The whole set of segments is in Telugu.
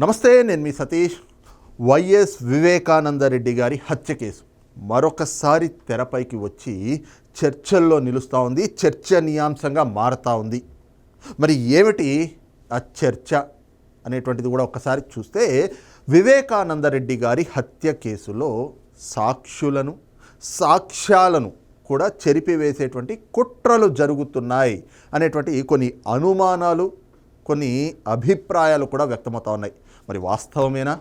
నమస్తే నేను మీ సతీష్. వైఎస్ వివేకానందరెడ్డి గారి హత్య కేసు. మరొకసారి తెరపైకి వచ్చి చర్చల్లో నిలుస్తూ ఉంది చర్చనీయాంశంగా మారుతూ ఉంది. మరి ఏమిటి ఆ చర్చ అనేటువంటిది కూడా ఒకసారి చూస్తే వివేకానందరెడ్డి గారి హత్య కేసులో సాక్షులను సాక్ష్యాలను కూడా చెరిపివేసేటువంటి కుట్రలు జరుగుతున్నాయి అనేటువంటి కొన్ని అనుమానాలు కొన్ని అభిప్రాయాలు కూడా వ్యక్తమవుతా ఉన్నాయి. మరి వాస్తవమేనా?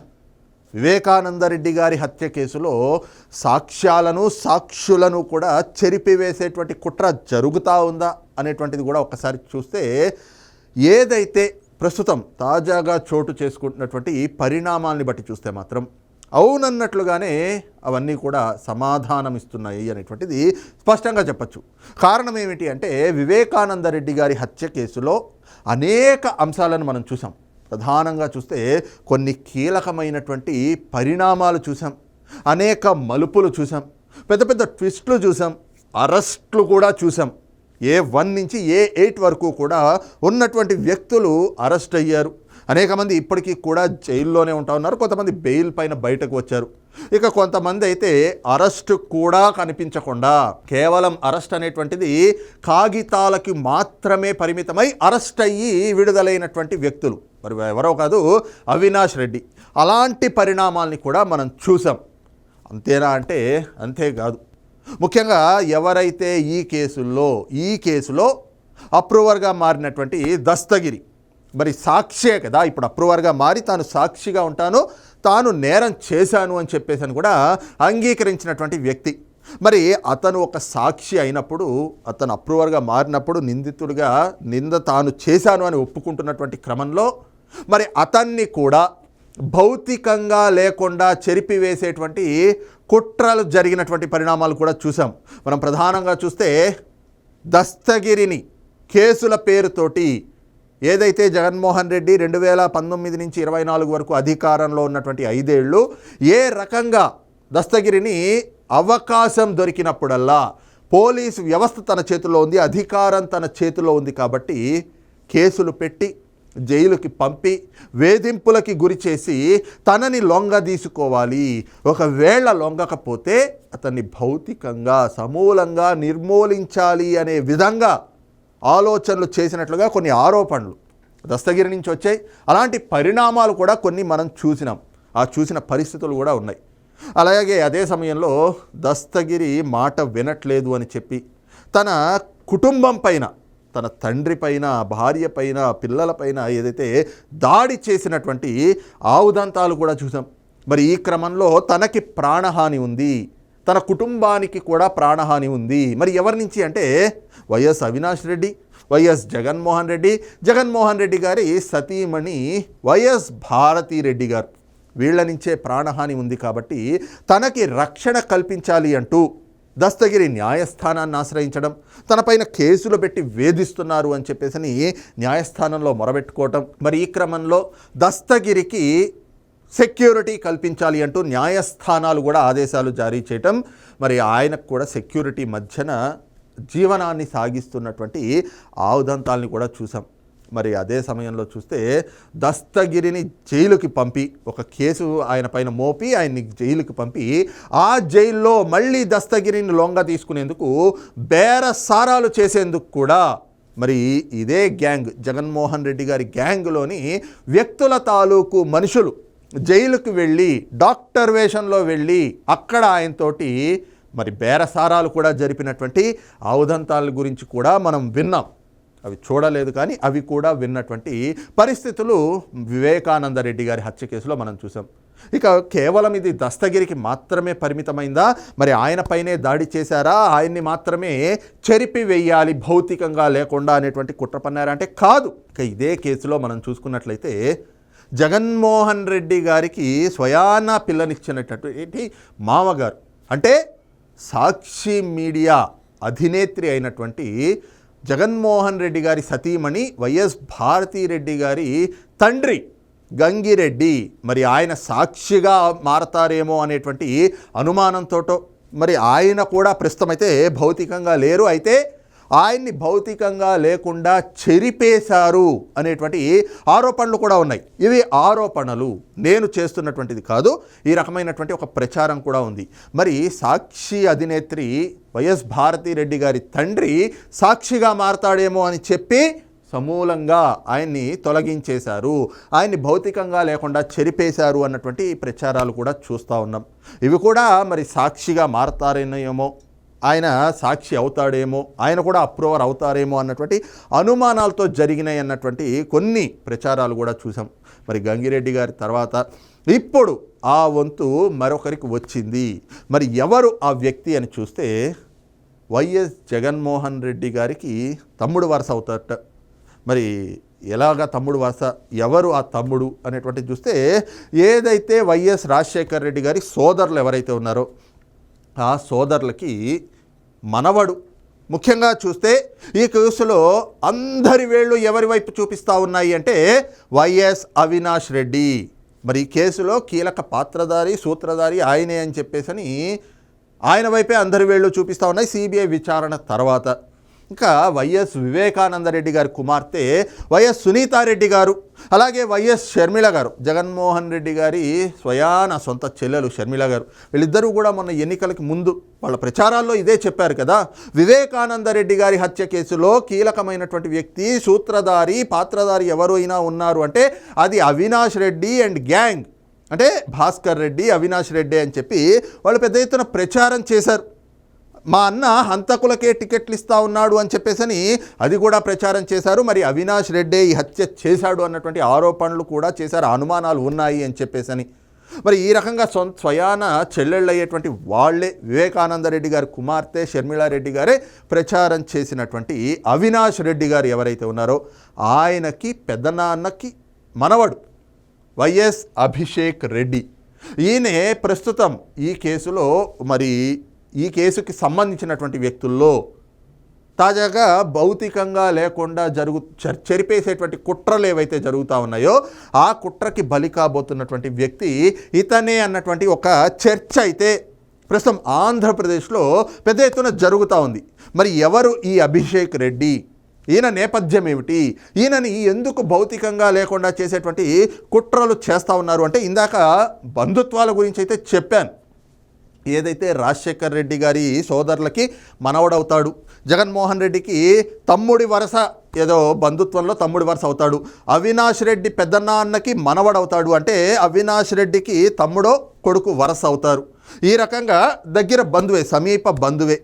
వివేకానందరెడ్డి గారి హత్య కేసులో సాక్ష్యాలను సాక్షులను కూడా చెరిపివేసేటువంటి కుట్ర జరుగుతూ ఉందా అనేటువంటిది కూడా ఒకసారి చూస్తే ఏదైతే ప్రస్తుతం తాజాగా చోటు చేసుకుంటున్నటువంటి పరిణామాల్ని బట్టి చూస్తే మాత్రం అవునన్నట్లుగానే అవన్నీ కూడా సమాధానం ఇస్తున్నాయి అనేటువంటిది స్పష్టంగా చెప్పచ్చు. కారణం ఏమిటి అంటే వివేకానందరెడ్డి గారి హత్య కేసులో అనేక అంశాలను మనం చూసాం ప్రధానంగా చూస్తే కొన్ని కీలకమైనటువంటి పరిణామాలు చూసాం అనేక మలుపులు చూసాం పెద్ద పెద్ద ట్విస్టులు చూసాం అరెస్ట్లు కూడా చూసాం ఏ వన్ నుంచి ఏ ఎయిట్ వరకు కూడా ఉన్నటువంటి వ్యక్తులు అరెస్ట్ అయ్యారు. అనేక మంది ఇప్పటికీ కూడా జైల్లోనే ఉంటా ఉన్నారు. కొంతమంది బెయిల్ పైన బయటకు వచ్చారు. ఇక కొంతమంది అయితే అరెస్ట్ కూడా కనిపించకుండా కేవలం అరెస్ట్ అనేటువంటిది కాగితాలకి మాత్రమే పరిమితమై అరెస్ట్ అయ్యి విడుదలైనటువంటి వ్యక్తులు. మరి ఎవరో కాదు అవినాష్ రెడ్డి. అలాంటి పరిణామాల్ని కూడా మనం చూసాం. అంతేనా అంటే అంతేకాదు. ముఖ్యంగా ఎవరైతే ఈ కేసుల్లో ఈ కేసులో అప్రూవర్గా మారినటువంటి దస్తగిరి మరి సాక్షే కదా ఇప్పుడు అప్రూవర్గా మారి తాను సాక్షిగా ఉంటాను తాను నేరం చేశాను అని చెప్పేసి అని కూడా అంగీకరించినటువంటి వ్యక్తి. మరి అతను ఒక సాక్షి అయినప్పుడు అతను అప్రూవర్గా మారినప్పుడు నిందితుడిగా నింద తాను చేశాను అని ఒప్పుకుంటున్నటువంటి క్రమంలో మరి అతన్ని కూడా భౌతికంగా లేకుండా చెరిపివేసేటువంటి కుట్రలు జరిగినటువంటి పరిణామాలు కూడా చూసాం మనం ప్రధానంగా చూస్తే దస్తగిరిని కేసుల పేరుతోటి ఏదైతే జగన్మోహన్ రెడ్డి రెండు వేల పంతొమ్మిది నుంచి ఇరవై నాలుగు వరకు అధికారంలో ఉన్నటువంటి ఐదేళ్ళు ఏ రకంగా దస్తగిరిని అవకాశం దొరికినప్పుడల్లా పోలీసు వ్యవస్థ తన చేతిలో ఉంది అధికారం తన చేతిలో ఉంది కాబట్టి కేసులు పెట్టి జైలుకి పంపి వేధింపులకి గురి చేసి తనని లొంగ తీసుకోవాలి. ఒకవేళ లొంగకపోతే అతన్ని భౌతికంగా సమూలంగా నిర్మూలించాలి అనే విధంగా ఆలోచనలు చేసినట్లుగా కొన్ని ఆరోపణలు దస్తగిరి నుంచి వచ్చాయి. అలాంటి పరిణామాలు కూడా కొన్ని మనం చూసినాం. ఆ చూసిన పరిస్థితులు కూడా ఉన్నాయి. అలాగే అదే సమయంలో దస్తగిరి మాట వినట్లేదు అని చెప్పి తన కుటుంబం పైన తన తండ్రి పైన భార్య పైన పిల్లల పైన ఏదైతే దాడి చేసినటువంటి ఆవుదంతాలు కూడా చూసాం. మరి ఈ క్రమంలో తనకి ప్రాణహాని ఉంది. తన కుటుంబానికి కూడా ప్రాణహాని ఉంది. మరి ఎవరి నుంచి అంటే వైఎస్ అవినాష్ రెడ్డి వైఎస్ జగన్మోహన్ రెడ్డి. జగన్మోహన్ రెడ్డి గారి సతీమణి వైఎస్ భారతీరెడ్డి గారు. వీళ్ళ నుంచే ప్రాణహాని ఉంది కాబట్టి తనకి రక్షణ కల్పించాలి అంటూ దస్తగిరి న్యాయస్థానాన్ని ఆశ్రయించడం తనపైన కేసులు పెట్టి వేధిస్తున్నారు అని చెప్పేసి న్యాయస్థానంలో మొరబెట్టుకోవటం. మరి ఈ క్రమంలో దస్తగిరికి సెక్యూరిటీ కల్పించాలి అంటూ న్యాయస్థానాలు కూడా ఆదేశాలు జారీ చేయటం మరి ఆయనకు కూడా సెక్యూరిటీ మధ్యన జీవనాన్ని సాగిస్తున్నటువంటి ఆవుదంతాల్ని కూడా చూసాం. మరి అదే సమయంలో చూస్తే దస్తగిరిని జైలుకి పంపి ఒక కేసు ఆయన పైన మోపి ఆయన్ని జైలుకి పంపి ఆ జైల్లో మళ్ళీ దస్తగిరిని లొంగ తీసుకునేందుకు బేరసారాలు చేసేందుకు కూడా మరి ఇదే గ్యాంగ్ జగన్మోహన్ రెడ్డి గారి గ్యాంగ్లోని వ్యక్తుల తాలూకు మనుషులు జైలుకు వెళ్ళి డాక్టర్ వేషంలో వెళ్ళి అక్కడ ఆయనతోటి మరి బేరసారాలు కూడా జరిపినటువంటి ఆవుదంతాల గురించి కూడా మనం విన్నాం. అవి చూడలేదు కానీ అవి కూడా విన్నటువంటి పరిస్థితులు వివేకానంద రెడ్డి గారి హత్య కేసులో మనం చూసాం. ఇక కేవలం ఇది దస్తగిరికి మాత్రమే పరిమితమైందా? మరి ఆయనపైనే దాడి చేశారా? ఆయన్ని మాత్రమే చెరిపి వేయాలి భౌతికంగా లేకుండా అనేటువంటి కుట్ర పన్నారా? అంటే కాదు. ఇక ఇదే కేసులో మనం చూసుకున్నట్లయితే జగన్మోహన్ రెడ్డి గారికి స్వయాన పిల్లనిచ్చినటువంటి మామగారు. అంటే సాక్షి మీడియా అధినేత్రి అయినటువంటి జగన్మోహన్ రెడ్డి గారి సతీమణి వైఎస్ భారతీరెడ్డి గారి తండ్రి గంగిరెడ్డి. మరి ఆయన సాక్షిగా మారతారేమో అనేటువంటి అనుమానంతోటో మరి ఆయన కూడా ప్రస్తుతం అయితే భౌతికంగా లేరు. అయితే ఆయన్ని భౌతికంగా లేకుండా చెరిపేశారు అనేటువంటి ఆరోపణలు కూడా ఉన్నాయి. ఇవి ఆరోపణలు. నేను చేస్తున్నటువంటిది కాదు ఈ రకమైనటువంటి ఒక ప్రచారం కూడా ఉంది. మరి సాక్షి అధినేత్రి వైఎస్ భారతిరెడ్డి గారి తండ్రి సాక్షిగా మారతాడేమో అని చెప్పి సమూలంగా ఆయన్ని తొలగించేశారు. ఆయన్ని భౌతికంగా లేకుండా చెరిపేశారు అన్నటువంటి ప్రచారాలు కూడా చూస్తూ ఉన్నాం. ఇవి కూడా మరి సాక్షిగా మారతారేమో ఆయన సాక్షి అవుతాడేమో ఆయన కూడా అప్రూవర్ అవుతారేమో అన్నటువంటి అనుమానాలతో జరిగినాయి అన్నటువంటి కొన్ని ప్రచారాలు కూడా చూసాం. మరి గంగిరెడ్డి గారి తర్వాత ఇప్పుడు ఆ వంతు మరొకరికి వచ్చింది. మరి ఎవరు ఆ వ్యక్తి అని చూస్తే వైఎస్ జగన్మోహన్ రెడ్డి గారికి తమ్ముడు వరుస అవుతారట. మరి ఎలాగా తమ్ముడు వరుస ఎవరు ఆ తమ్ముడు అనేటువంటిది చూస్తే ఏదైతే వైఎస్ రాజశేఖర్ రెడ్డి గారి సోదరులు ఎవరైతే ఉన్నారో ఆ సోదరులకి మనవడు. ముఖ్యంగా చూస్తే ఈ కేసులో అందరి వేళ్ళు ఎవరి వైపు చూపిస్తూ ఉన్నాయి అంటే వైఎస్ అవినాష్ రెడ్డి. మరి ఈ కేసులో కీలక పాత్రధారి సూత్రధారి ఆయనే అని చెప్పేసని ఆయన వైపే అందరి వేళ్ళు చూపిస్తూ ఉన్నాయి. సిబిఐ విచారణ తర్వాత. ఇంకా వైఎస్ వివేకానందరెడ్డి గారి కుమార్తె వైఎస్ సునీతారెడ్డి గారు అలాగే వైఎస్ షర్మిల గారు జగన్మోహన్ రెడ్డి గారి స్వయాన సొంత చెల్లెలు షర్మిల గారు. వీళ్ళిద్దరూ కూడా మొన్న ఎన్నికలకి ముందు వాళ్ళ ప్రచారాల్లో ఇదే చెప్పారు కదా వివేకానందరెడ్డి గారి హత్య కేసులో కీలకమైనటువంటి వ్యక్తి సూత్రధారి పాత్రధారి ఎవరు అయినా ఉన్నారు అంటే అది అవినాష్ రెడ్డి అండ్ గ్యాంగ్. అంటే భాస్కర్ రెడ్డి అవినాష్ రెడ్డి అని చెప్పి వాళ్ళు పెద్ద ఎత్తున ప్రచారం చేశారు. మా అన్న హంతకులకే టికెట్లు ఇస్తా ఉన్నాడు అని చెప్పేసని అది కూడా ప్రచారం చేశారు. మరి అవినాష్ రెడ్డే ఈ హత్య చేశాడు అన్నటువంటి ఆరోపణలు కూడా చేశారు. అనుమానాలు ఉన్నాయి అని చెప్పేసని. మరి ఈ రకంగా సొంత స్వయాన చెల్లెళ్ళు అయ్యేటువంటి వాళ్ళే వివేకానంద రెడ్డి గారి కుమార్తె షర్మిళారెడ్డి గారే ప్రచారం చేసినటువంటి అవినాష్ రెడ్డి గారు ఎవరైతే ఉన్నారో ఆయనకి పెద్దనాన్నకి మనవడు వైఎస్ అభిషేక్ రెడ్డి. ఈయనే ప్రస్తుతం ఈ కేసులో మరి ఈ కేసుకి సంబంధించినటువంటి వ్యక్తుల్లో తాజాగా భౌతికంగా లేకుండా జరుగు చర్- చెరిపేసేటువంటి కుట్రలు ఏవైతే జరుగుతూ ఉన్నాయో ఆ కుట్రకి బలి కాబోతున్నటువంటి వ్యక్తి ఇతనే అన్నటువంటి ఒక చర్చ అయితే ప్రస్తుతం ఆంధ్రప్రదేశ్లో పెద్ద ఎత్తున జరుగుతూ ఉంది. మరి ఎవరు ఈ అభిషేక్ రెడ్డి? ఈయన నేపథ్యం ఏమిటి? ఈయనని ఎందుకు భౌతికంగా లేకుండా చేసేటువంటి కుట్రలు చేస్తూ ఉన్నారు? అంటే ఇందాక బంధుత్వాల గురించి అయితే చెప్పాను. ఏదైతే రాజశేఖర్ రెడ్డి గారి సోదరులకి మనవడవుతాడు జగన్మోహన్ రెడ్డికి తమ్ముడి వరస ఏదో బంధుత్వంలో తమ్ముడి వరుస అవుతాడు అవినాష్ రెడ్డి పెద్దనాన్నకి మనవడవుతాడు అంటే అవినాష్ రెడ్డికి తమ్ముడో కొడుకు వరస అవుతారు. ఈ రకంగా దగ్గర బంధువే సమీప బంధువే.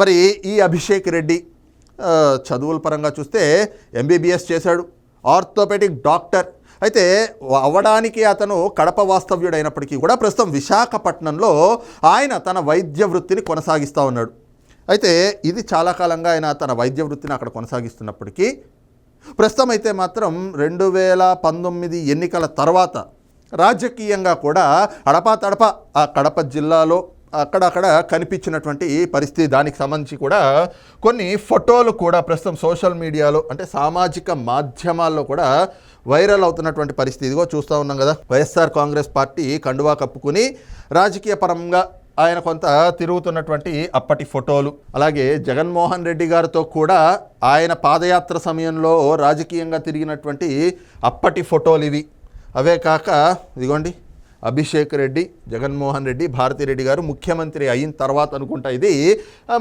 మరి ఈ అభిషేక్ రెడ్డి చదువుల పరంగా చూస్తే ఎంబీబీఎస్ చేశాడు. Orthopaedic doctor. అయితే అవ్వడానికి అతను కడప వాస్తవ్యుడైనప్పటికీ కూడా ప్రస్తుతం విశాఖపట్నంలో ఆయన తన వైద్య వృత్తిని కొనసాగిస్తూ ఉన్నాడు. అయితే ఇది చాలా కాలంగా ఆయన తన వైద్య వృత్తిని అక్కడ కొనసాగిస్తున్నప్పటికీ ప్రస్తుతం అయితే మాత్రం రెండు వేల పంతొమ్మిది ఎన్నికల తర్వాత రాజకీయంగా కూడా అడపా తడప ఆ కడప జిల్లాలో అక్కడక్కడ కనిపించినటువంటి పరిస్థితి దానికి సంబంధించి కూడా కొన్ని ఫోటోలు కూడా ప్రస్తుతం సోషల్ మీడియాలో అంటే సామాజిక మాధ్యమాల్లో కూడా వైరల్ అవుతున్నటువంటి పరిస్థితి. ఇదిగో చూస్తూ ఉన్నాం కదా. వైఎస్ఆర్ కాంగ్రెస్ పార్టీ కండువా కప్పుకుని రాజకీయ పరంగా ఆయన కొంత తిరుగుతున్నటువంటి అప్పటి ఫోటోలు. అలాగే జగన్మోహన్ రెడ్డి గారితో కూడా ఆయన పాదయాత్ర సమయంలో రాజకీయంగా తిరిగినటువంటి అప్పటి ఫోటోలు ఇవి. అవే కాక ఇదిగోండి. అభిషేక్ రెడ్డి జగన్మోహన్ రెడ్డి భారతిరెడ్డి గారు ముఖ్యమంత్రి అయిన తర్వాత అనుకుంటా ఇది.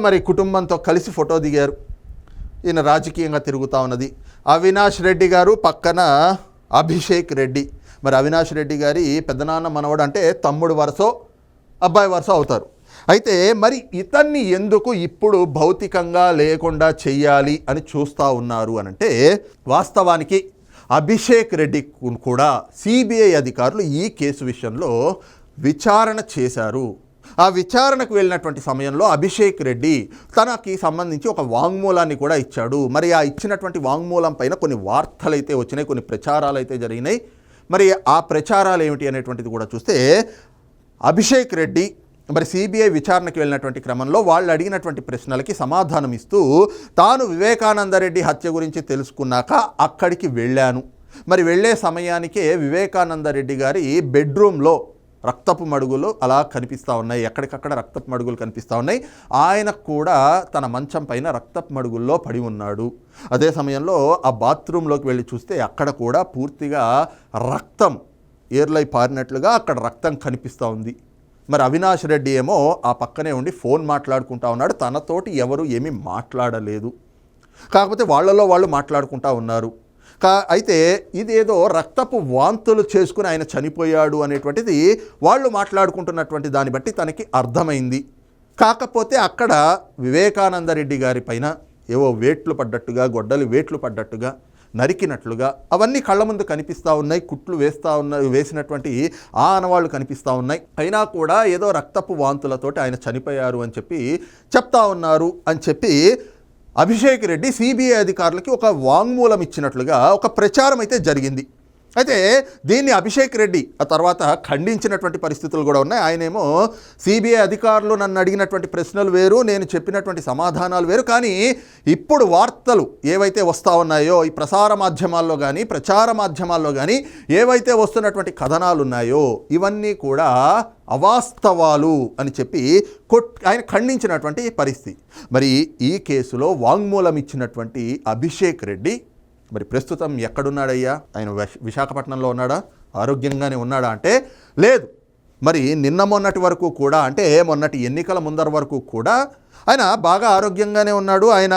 మరి కుటుంబంతో కలిసి ఫోటో దిగారు. ఈయన రాజకీయంగా తిరుగుతూ ఉన్నది. అవినాష్ రెడ్డి గారు పక్కన అభిషేక్ రెడ్డి. మరి అవినాష్ రెడ్డి గారి పెద్దనాన్న మనవడు అంటే తమ్ముడు వరసో అబ్బాయి వరుస అవుతారు. అయితే మరి ఇతన్ని ఎందుకు ఇప్పుడు భౌతికంగా లేకుండా చెయ్యాలి అని చూస్తూ ఉన్నారు అని అంటే వాస్తవానికి అభిషేక్ రెడ్డి కూడా సిబిఐ అధికారులు ఈ కేసు విషయంలో విచారణ చేశారు. ఆ విచారణకు వెళ్ళినటువంటి సమయంలో అభిషేక్ రెడ్డి తనకి సంబంధించి ఒక వాంగ్మూలాన్ని కూడా ఇచ్చాడు. మరి ఆ ఇచ్చినటువంటి వాంగ్మూలం పైన కొన్ని వార్తలు అయితే వచ్చినాయి కొన్ని ప్రచారాలు అయితే జరిగినాయి. మరి ఆ ప్రచారాలు ఏమిటి అనేటువంటిది కూడా చూస్తే అభిషేక్ రెడ్డి మరి సిబిఐ విచారణకు వెళ్ళినటువంటి క్రమంలో వాళ్ళు అడిగినటువంటి ప్రశ్నలకి సమాధానం ఇస్తూ తాను వివేకానందరెడ్డి హత్య గురించి తెలుసుకున్నాక అక్కడికి వెళ్ళాను. మరి వెళ్ళే సమయానికే వివేకానందరెడ్డి గారి బెడ్రూమ్లో రక్తపు మడుగులు అలా కనిపిస్తూ ఉన్నాయి. ఎక్కడికక్కడ రక్తపు మడుగులు కనిపిస్తూ ఉన్నాయి. ఆయన కూడా తన మంచం పైన రక్తపు మడుగుల్లో పడి ఉన్నాడు. అదే సమయంలో ఆ బాత్రూంలోకి వెళ్ళి చూస్తే అక్కడ కూడా పూర్తిగా రక్తం ఏర్లై పారినట్లుగా అక్కడ రక్తం కనిపిస్తూ ఉంది. మరి అవినాష్ రెడ్డి ఏమో ఆ పక్కనే ఉండి ఫోన్ మాట్లాడుకుంటా ఉన్నాడు. తనతోటి ఎవరు ఏమీ మాట్లాడలేదు. కాకపోతే వాళ్ళలో వాళ్ళు మాట్లాడుకుంటా ఉన్నారు. కా అయితే ఇదేదో రక్తపు వాంతులు చేసుకుని ఆయన చనిపోయాడు అనేటువంటిది వాళ్ళు మాట్లాడుకుంటున్నటువంటి దాన్ని బట్టి తనకి అర్థమైంది. కాకపోతే అక్కడ వివేకానంద రెడ్డి గారి పైన ఏవో వేట్లు పడ్డట్టుగా గొడ్డలు వేట్లు పడ్డట్టుగా నరికినట్లుగా అవన్నీ కళ్ళ ముందు కనిపిస్తూ ఉన్నాయి. కుట్లు వేస్తూ ఉన్న వేసినటువంటి ఆ ఆనవాళ్ళు కనిపిస్తూ ఉన్నాయి. అయినా కూడా ఏదో రక్తపు వాంతులతోటి ఆయన చనిపోయారు అని చెప్పి చెప్తా ఉన్నారు అని చెప్పి అభిషేక్ రెడ్డి సిబిఐ అధికారులకి ఒక వాంగ్మూలం ఇచ్చినట్లుగా ఒక ప్రచారం అయితే జరిగింది. అయితే దీన్ని అభిషేక్ రెడ్డి ఆ తర్వాత ఖండించినటువంటి పరిస్థితులు కూడా ఉన్నాయి. ఆయనేమో సిబిఐ అధికారులు నన్ను అడిగినటువంటి ప్రశ్నలు వేరు నేను చెప్పినటువంటి సమాధానాలు వేరు. కానీ ఇప్పుడు వార్తలు ఏవైతే వస్తూ ఉన్నాయో ఈ ప్రసార మాధ్యమాల్లో కానీ ప్రచార మాధ్యమాల్లో కానీ ఏవైతే వస్తున్నటువంటి కథనాలు ఉన్నాయో ఇవన్నీ కూడా అవాస్తవాలు అని చెప్పి కొట్ ఆయన ఖండించినటువంటి పరిస్థితి. మరి ఈ కేసులో వాంగ్మూలం ఇచ్చినటువంటి అభిషేక్ రెడ్డి మరి ప్రస్తుతం ఎక్కడున్నాడయ్యా? ఆయన విశాఖపట్నంలో ఉన్నాడా? ఆరోగ్యంగానే ఉన్నాడా అంటే లేదు. మరి నిన్న మొన్నటి వరకు కూడా అంటే మొన్నటి ఎన్నికల ముందర వరకు కూడా ఆయన బాగా ఆరోగ్యంగానే ఉన్నాడు. ఆయన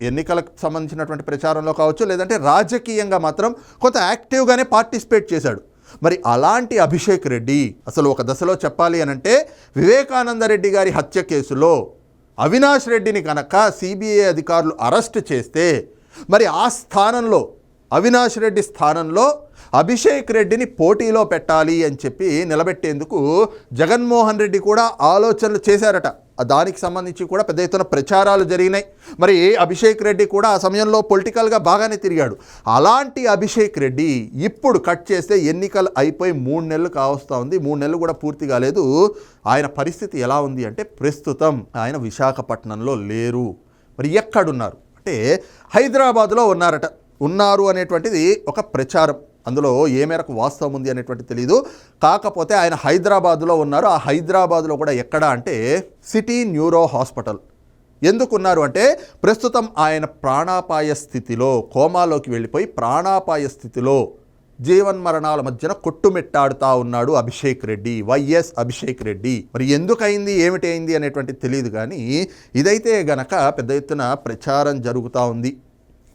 ఎన్నికలకు సంబంధించినటువంటి ప్రచారంలో కావచ్చు లేదంటే రాజకీయంగా మాత్రం కొంత యాక్టివ్గానే పార్టిసిపేట్ చేశాడు. మరి అలాంటి అభిషేక్ రెడ్డి అసలు ఒక దశలో చెప్పాలి అనంటే వివేకానంద రెడ్డి గారి హత్య కేసులో అవినాష్ రెడ్డిని కనుక సిబిఐ అధికారులు అరెస్ట్ చేస్తే మరి ఆ స్థానంలో అవినాష్ రెడ్డి స్థానంలో అభిషేక్ రెడ్డిని పోటీలో పెట్టాలి అని చెప్పి నిలబెట్టేందుకు జగన్మోహన్ రెడ్డి కూడా ఆలోచనలు చేశారట. దానికి సంబంధించి కూడా పెద్ద ఎత్తున ప్రచారాలు జరిగినాయి. మరి అభిషేక్ రెడ్డి కూడా ఆ సమయంలో పొలిటికల్గా బాగానే తిరిగాడు. అలాంటి అభిషేక్ రెడ్డి ఇప్పుడు కట్ చేస్తే ఎన్నికలు అయిపోయి మూడు నెలలు కావస్తూ ఉంది. మూడు నెలలు కూడా పూర్తి కాలేదు. ఆయన పరిస్థితి ఎలా ఉంది అంటే ప్రస్తుతం ఆయన విశాఖపట్నంలో లేరు. మరి ఎక్కడున్నారు? అంటే హైదరాబాద్లో ఉన్నారట. ఉన్నారు అనేటువంటిది ఒక ప్రచారం. అందులో ఏ మేరకు వాస్తవం ఉంది అనేటువంటి తెలియదు కాకపోతే ఆయన హైదరాబాద్లో ఉన్నారు. ఆ హైదరాబాద్లో కూడా ఎక్కడ అంటే సిటీ న్యూరో హాస్పిటల్. ఎందుకున్నారు అంటే ప్రస్తుతం ఆయన ప్రాణాపాయ స్థితిలో కోమాలోకి వెళ్ళిపోయి ప్రాణాపాయ స్థితిలో జీవన్మరణాల మధ్యన కొట్టుమిట్టాడుతా ఉన్నాడు అభిషేక్ రెడ్డి వైఎస్ అభిషేక్ రెడ్డి. మరి ఎందుకైంది ఏమిటైంది అనేటువంటి తెలియదు కానీ ఇదైతే గనక పెద్ద ఎత్తున ప్రచారం జరుగుతూ ఉంది.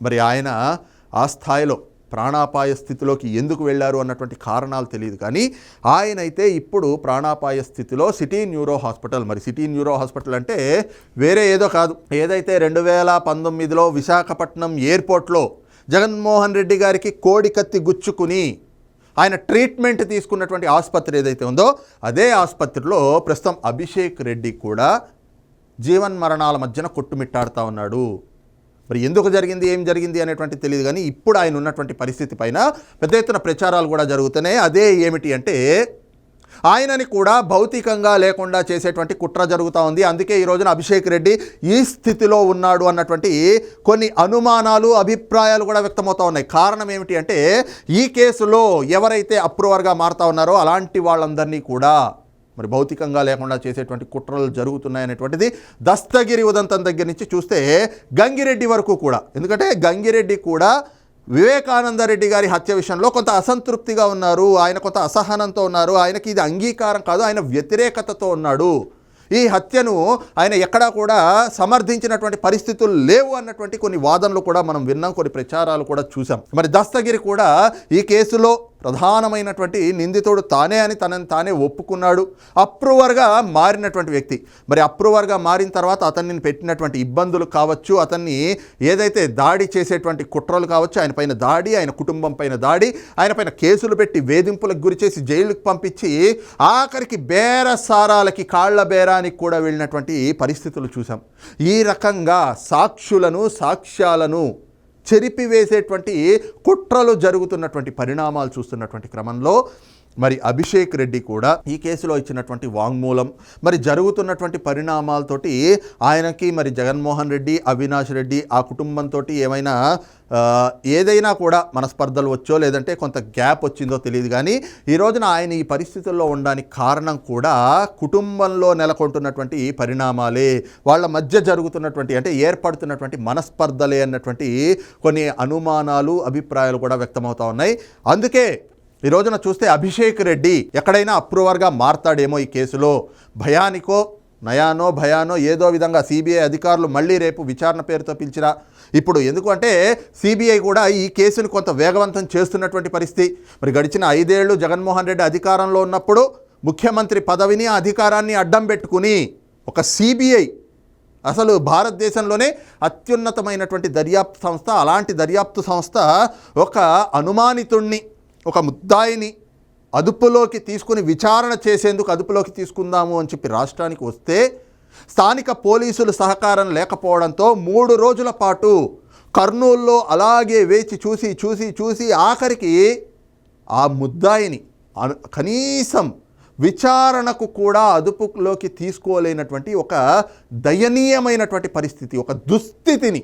మరి ఆయన ఆ స్థాయిలో ప్రాణాపాయ స్థితిలోకి ఎందుకు వెళ్ళారు అన్నటువంటి కారణాలు తెలియదు కానీ ఆయనైతే ఇప్పుడు ప్రాణాపాయ స్థితిలో సిటీ న్యూరో హాస్పిటల్. మరి సిటీ న్యూరో హాస్పిటల్ అంటే వేరే ఏదో కాదు. ఏదైతే రెండు వేల పంతొమ్మిదిలో విశాఖపట్నం ఎయిర్పోర్ట్లో జగన్మోహన్ రెడ్డి గారికి కోడి కత్తి గుచ్చుకుని ఆయన ట్రీట్మెంట్ తీసుకున్నటువంటి ఆసుపత్రి ఏదైతే ఉందో అదే ఆసుపత్రిలో ప్రస్తుతం అభిషేక్ రెడ్డి కూడా జీవన్ మరణాల మధ్యన కొట్టుమిట్టాడుతూ ఉన్నాడు. మరి ఎందుకు జరిగింది ఏం జరిగింది అనేటువంటి తెలియదు కానీ ఇప్పుడు ఆయన ఉన్నటువంటి పరిస్థితి పైన పెద్ద ఎత్తున ప్రచారాలు కూడా జరుగుతున్నాయి. అదే ఏమిటి అంటే ఆయనని కూడా భౌతికంగా లేకుండా చేసేటువంటి కుట్ర జరుగుతూ ఉంది. అందుకే ఈ రోజున అభిషేక్ రెడ్డి ఈ స్థితిలో ఉన్నాడు అన్నటువంటి కొన్ని అనుమానాలు అభిప్రాయాలు కూడా వ్యక్తమవుతూ ఉన్నాయి. కారణం ఏమిటి అంటే ఈ కేసులో ఎవరైతే అప్రూవర్గా మారుతా ఉన్నారో అలాంటి వాళ్ళందరినీ కూడా మరి భౌతికంగా లేకుండా చేసేటువంటి కుట్రలు జరుగుతున్నాయనేటువంటిది దస్తగిరి ఉదంతం దగ్గర నుంచి చూస్తే గంగిరెడ్డి వరకు కూడా. ఎందుకంటే గంగిరెడ్డి కూడా వివేకానంద రెడ్డి గారి హత్య విషయంలో కొంత అసంతృప్తిగా ఉన్నారు. ఆయన కొంత అసహనంతో ఉన్నారు. ఆయనకి ఇది అంగీకారం కాదు. ఆయన వ్యతిరేకతతో ఉన్నాడు. ఈ హత్యను ఆయన ఎక్కడా కూడా సమర్థించినటువంటి పరిస్థితులు లేవు అన్నటువంటి కొన్ని వాదనలు కూడా మనం విన్నాం. కొన్ని ప్రచారాలు కూడా చూసాం. మరి దస్తగిరి కూడా ఈ కేసులో ప్రధానమైనటువంటి నిందితుడు తానే అని తనని తానే ఒప్పుకున్నాడు. అప్రూవర్గా మారినటువంటి వ్యక్తి. మరి అప్రూవర్గా మారిన తర్వాత అతన్ని పెట్టినటువంటి ఇబ్బందులు కావచ్చు అతన్ని ఏదైతే దాడి చేసేటువంటి కుట్రలు కావచ్చు ఆయన పైన దాడి ఆయన కుటుంబం పైన దాడి ఆయన పైన కేసులు పెట్టి వేధింపులకు గురి చేసి జైలుకు పంపించి ఆఖరికి బేరసారాలకి కాళ్ళ బేరానికి కూడా వెళ్ళినటువంటి పరిస్థితులు చూసాం ఈ రకంగా సాక్షులను సాక్ష్యాలను చెరిపివేసేటువంటి కుట్రలు జరుగుతున్నటువంటి పరిణామాలు చూస్తున్నటువంటి క్రమంలో మరి అభిషేక్ రెడ్డి కూడా ఈ కేసులో ఇచ్చినటువంటి వాంగ్మూలం మరి జరుగుతున్నటువంటి పరిణామాలతోటి ఆయనకి మరి జగన్మోహన్ రెడ్డి అవినాష్ రెడ్డి ఆ కుటుంబంతో ఏమైనా ఏదైనా కూడా మనస్పర్ధలు వచ్చో లేదంటే కొంత గ్యాప్ వచ్చిందో తెలియదు కానీ ఈ రోజున ఆయన ఈ పరిస్థితుల్లో ఉండడానికి కారణం కూడా కుటుంబంలో నెలకొంటున్నటువంటి పరిణామాలే. వాళ్ళ మధ్య జరుగుతున్నటువంటి అంటే ఏర్పడుతున్నటువంటి మనస్పర్ధలే అన్నటువంటి కొన్ని అనుమానాలు అభిప్రాయాలు కూడా వ్యక్తమవుతా ఉన్నాయి. అందుకే ఈ రోజున చూస్తే అభిషేక్ రెడ్డి ఎక్కడైనా అప్రూవర్గా మారతాడేమో ఈ కేసులో. భయానికో నయానో భయానో ఏదో విధంగా సిబిఐ అధికారులు మళ్ళీ రేపు విచారణ పేరుతో పిలిచినా ఇప్పుడు ఎందుకంటే సిబిఐ కూడా ఈ కేసును కొంత వేగవంతం చేస్తున్నటువంటి పరిస్థితి. మరి గడిచిన ఐదేళ్ళు జగన్మోహన్ రెడ్డి అధికారంలో ఉన్నప్పుడు ముఖ్యమంత్రి పదవిని ఆ అధికారాన్ని అడ్డం పెట్టుకుని ఒక సిబిఐ అసలు భారతదేశంలోనే అత్యున్నతమైనటువంటి దర్యాప్తు సంస్థ అలాంటి దర్యాప్తు సంస్థ ఒక అనుమానితుణ్ణి ఒక ముద్దాయిని అదుపులోకి తీసుకుని విచారణ చేసేందుకు అదుపులోకి తీసుకుందాము అని చెప్పి రాష్ట్రానికి వస్తే స్థానిక పోలీసులు సహకారం లేకపోవడంతో మూడు రోజుల పాటు కర్నూల్లో అలాగే వేచి చూసి చూసి చూసి ఆఖరికి ఆ ముద్దాయిని కనీసం విచారణకు కూడా అదుపులోకి తీసుకోలేనటువంటి ఒక దయనీయమైనటువంటి పరిస్థితి ఒక దుస్థితిని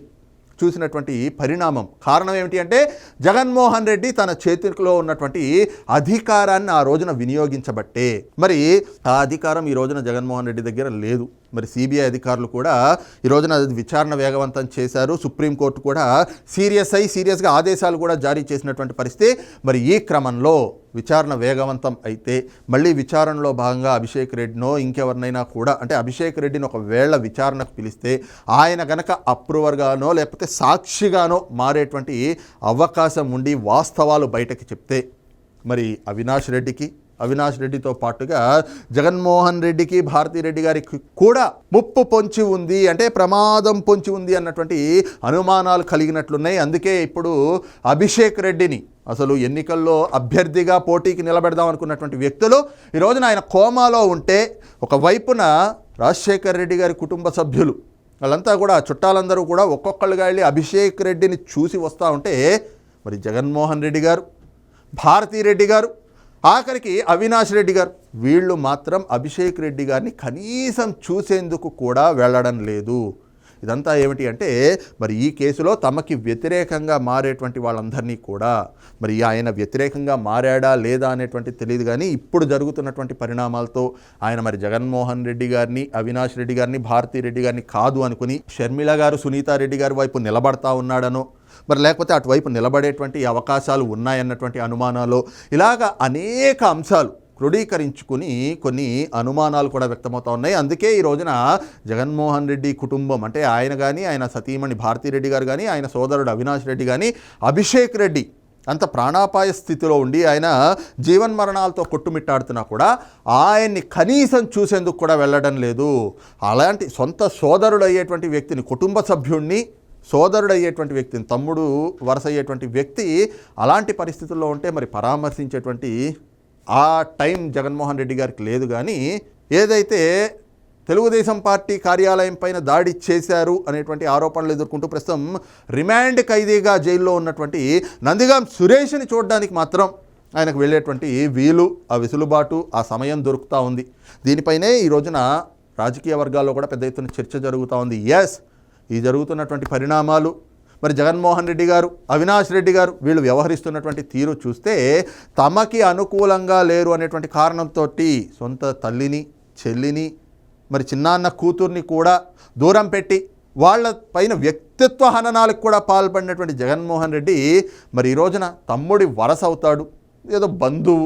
చూసినటువంటి పరిణామం. కారణం ఏమిటి అంటే జగన్మోహన్ రెడ్డి తన చేతిలో ఉన్నటువంటి అధికారాన్ని ఆ రోజున వినియోగించబట్టే. మరి ఆ అధికారం ఈ రోజున జగన్మోహన్ రెడ్డి దగ్గర లేదు. మరి సిబిఐ అధికారులు కూడా ఈరోజున విచారణ వేగవంతం చేశారు. సుప్రీంకోర్టు కూడా సీరియస్ అయి సీరియస్గా ఆదేశాలు కూడా జారీ చేసినటువంటి పరిస్థితి. మరి ఈ క్రమంలో విచారణ వేగవంతం అయితే మళ్ళీ విచారణలో భాగంగా అభిషేక్ రెడ్డినో ఇంకెవరినైనా కూడా అంటే అభిషేక్ రెడ్డిని ఒకవేళ విచారణకు పిలిస్తే ఆయన గనక అప్రూవర్గానో లేకపోతే సాక్షిగానో మారేటువంటి అవకాశం ఉండి వాస్తవాలు బయటకి చెప్తే మరి అవినాష్ రెడ్డికి అవినాష్ రెడ్డితో పాటుగా జగన్మోహన్ రెడ్డికి భారతీరెడ్డి గారికి కూడా ముప్పు పొంచి ఉంది. అంటే ప్రమాదం పొంచి ఉంది అన్నటువంటి అనుమానాలు కలిగినట్లున్నాయి. అందుకే ఇప్పుడు అభిషేక్ రెడ్డిని అసలు ఎన్నికల్లో అభ్యర్థిగా పోటీకి నిలబెడదాం అనుకున్నటువంటి వ్యక్తులు ఈరోజున ఆయన కోమాలో ఉంటే ఒకవైపున రాజశేఖర్ రెడ్డి గారి కుటుంబ సభ్యులు వాళ్ళంతా కూడా చుట్టాలందరూ కూడా ఒక్కొక్కళ్ళుగా వెళ్ళి అభిషేక్ రెడ్డిని చూసి వస్తూ ఉంటే మరి జగన్మోహన్ రెడ్డి గారు భారతీరెడ్డి గారు ఆఖరికి అవినాష్ రెడ్డి గారు వీళ్ళు మాత్రం అభిషేక్ రెడ్డి గారిని కనీసం చూసేందుకు కూడా వెళ్ళడం లేదు. ఇదంతా ఏమిటి అంటే మరి ఈ కేసులో తమకి వ్యతిరేకంగా మారేటువంటి వాళ్ళందరినీ కూడా మరి ఆయన వ్యతిరేకంగా మారాడా లేదా అనేటువంటి తెలియదు కానీ ఇప్పుడు జరుగుతున్నటువంటి పరిణామాలతో ఆయన మరి జగన్మోహన్ రెడ్డి గారిని అవినాష్ రెడ్డి గారిని భారతీ రెడ్డి గారిని కాదు అనుకుని షర్మిల గారు సునీతారెడ్డి గారి వైపు నిలబడతా ఉన్నాడనో మరి లేకపోతే అటువైపు నిలబడేటువంటి అవకాశాలు ఉన్నాయన్నటువంటి అనుమానాలు ఇలాగ అనేక అంశాలు క్రోడీకరించుకుని కొన్ని అనుమానాలు కూడా వ్యక్తమవుతా ఉన్నాయి. అందుకే ఈ రోజున జగన్మోహన్ రెడ్డి కుటుంబం అంటే ఆయన కానీ ఆయన సతీమణి భారతీరెడ్డి గారు కానీ ఆయన సోదరుడు అవినాష్ రెడ్డి కానీ అభిషేక్ రెడ్డి అంత ప్రాణాపాయ స్థితిలో ఉండి ఆయన జీవన్మరణాలతో కొట్టుమిట్టాడుతున్నా కూడా ఆయన్ని కనీసం చూసేందుకు కూడా వెళ్ళడం లేదు. అలాంటి సొంత సోదరుడు అయ్యేటువంటి వ్యక్తిని కుటుంబ సభ్యుణ్ణి సోదరుడు అయ్యేటువంటి వ్యక్తిని తమ్ముడు వరుస అయ్యేటువంటి వ్యక్తి అలాంటి పరిస్థితుల్లో ఉంటే మరి పరామర్శించేటువంటి ఆ టైం జగన్మోహన్ రెడ్డి గారికి లేదు కానీ ఏదైతే తెలుగుదేశం పార్టీ కార్యాలయం పైన దాడి చేశారు అనేటువంటి ఆరోపణలు ఎదుర్కొంటూ ప్రస్తుతం రిమాండ్ ఖైదీగా జైల్లో ఉన్నటువంటి నందిగాం సురేష్ని చూడడానికి మాత్రం ఆయనకు వెళ్ళేటువంటి వీలు ఆ వెసులుబాటు ఆ సమయం దొరుకుతూ ఉంది. దీనిపైనే ఈ రోజున రాజకీయ వర్గాల్లో కూడా పెద్ద ఎత్తున చర్చ జరుగుతూ ఉంది. ఎస్ ఈ జరుగుతున్నటువంటి పరిణామాలు మరి జగన్మోహన్ రెడ్డి గారు అవినాష్ రెడ్డి గారు వీళ్ళు వ్యవహరిస్తున్నటువంటి తీరు చూస్తే తమకి అనుకూలంగా లేరు అనేటువంటి కారణంతో సొంత తల్లిని చెల్లిని మరి చిన్నాన్న కూతుర్ని కూడా దూరం పెట్టి వాళ్ళ పైన వ్యక్తిత్వ హననాలకు కూడా పాల్పడినటువంటి జగన్మోహన్ రెడ్డి మరి ఈ రోజున తమ్ముడి వరస అవుతాడు. ఏదో బంధువు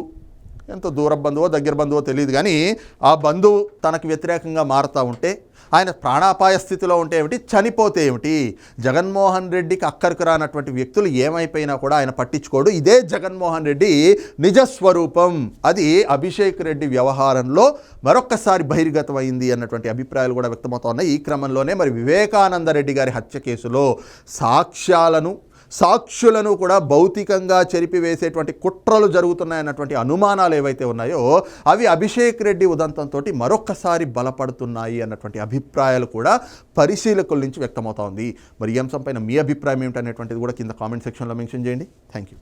ఎంత దూర బంధువో దగ్గర బంధువో తెలియదు కానీ ఆ బంధువు తనకు వ్యతిరేకంగా మారుతూ ఉంటే ఆయన ప్రాణాపాయ స్థితిలో ఉంటే ఏమిటి? చనిపోతే ఏమిటి? జగన్మోహన్ రెడ్డికి అక్కరికి రానటువంటి వ్యక్తులు ఏమైపోయినా కూడా ఆయన పట్టించుకోడు. ఇదే జగన్మోహన్ రెడ్డి నిజస్వరూపం. అది అభిషేక్ రెడ్డి వ్యవహారంలో మరొక్కసారి బహిర్గతమైంది అన్నటువంటి అభిప్రాయాలు కూడా వ్యక్తమవుతా ఉన్నాయి. ఈ క్రమంలోనే మరి వివేకానంద రెడ్డి గారి హత్య కేసులో సాక్ష్యాలను సాక్షులను కూడా భౌతికంగా చెరిపివేసేటువంటి కుట్రలు జరుగుతున్నాయన్నటువంటి అనుమానాలు ఏవైతే ఉన్నాయో అవి అభిషేక్ రెడ్డి ఉదంతంతో మరొక్కసారి బలపడుతున్నాయి అన్నటువంటి అభిప్రాయాలు కూడా పరిశీలకుల నుంచి వ్యక్తమవుతా ఉంది. మరి ఈ అంశంపైన మీ అభిప్రాయం ఏమిటనేటువంటిది కూడా కింద కామెంట్ సెక్షన్లో మెన్షన్ చేయండి. Thank you